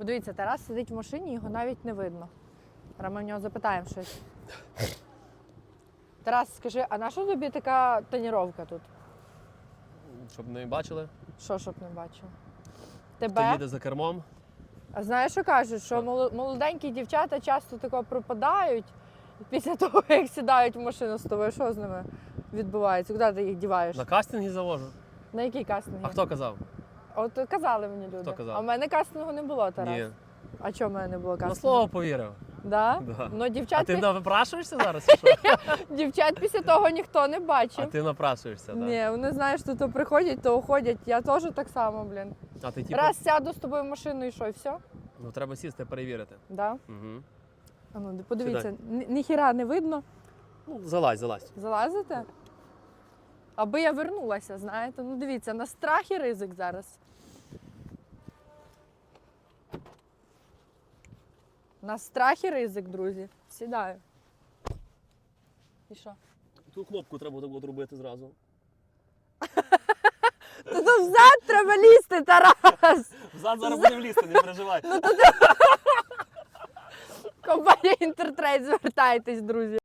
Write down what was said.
Бо дивіться, Тарас сидить в машині, його навіть не видно. Зараз ми в нього запитаємо щось. Тарас, скажи, а на що тобі така тоніровка тут? Щоб не бачили, Що, щоб не бачив? хто Тебе? їде за кермом. А знаєш, що кажуть? Що Що? моло- молоденькі дівчата часто тако пропадають після того, як сідають в машину з тобою. Що з ними відбувається? Куди ти їх діваєш? На кастинги завожу. На який кастинг? А хто казав? От казали мені люди. Хто казав? А в мене кастингу не було, Тарас. Ні. А чого в мене не було На кастингу? слово повірив. Да? Да. Ну, А ти пі- напрашуєшся зараз? чи що? дівчат після того ніхто не А бачив. ти напрашуєшся, так? Ні, вони знаєш, то, то приходять, то уходять. Я теж так само, блін. А ти типу, Раз сяду з тобою в машину і що, і все? ну треба сісти перевірити. Да? Угу. А ну, подивіться, ні- ніхіра не видно. Ну, залазь, залазь. Залазите? Аби я вернулася, знаєте. Ну дивіться, на страх і ризик зараз. На страх і ризик, друзі. Сідаю. І що? Ту кнопку треба так от робити зразу. Тут взад треба лізти, Тарас! Взад зараз буде влізти, не переживай. Компанія Інтертрейд, звертайтесь, друзі.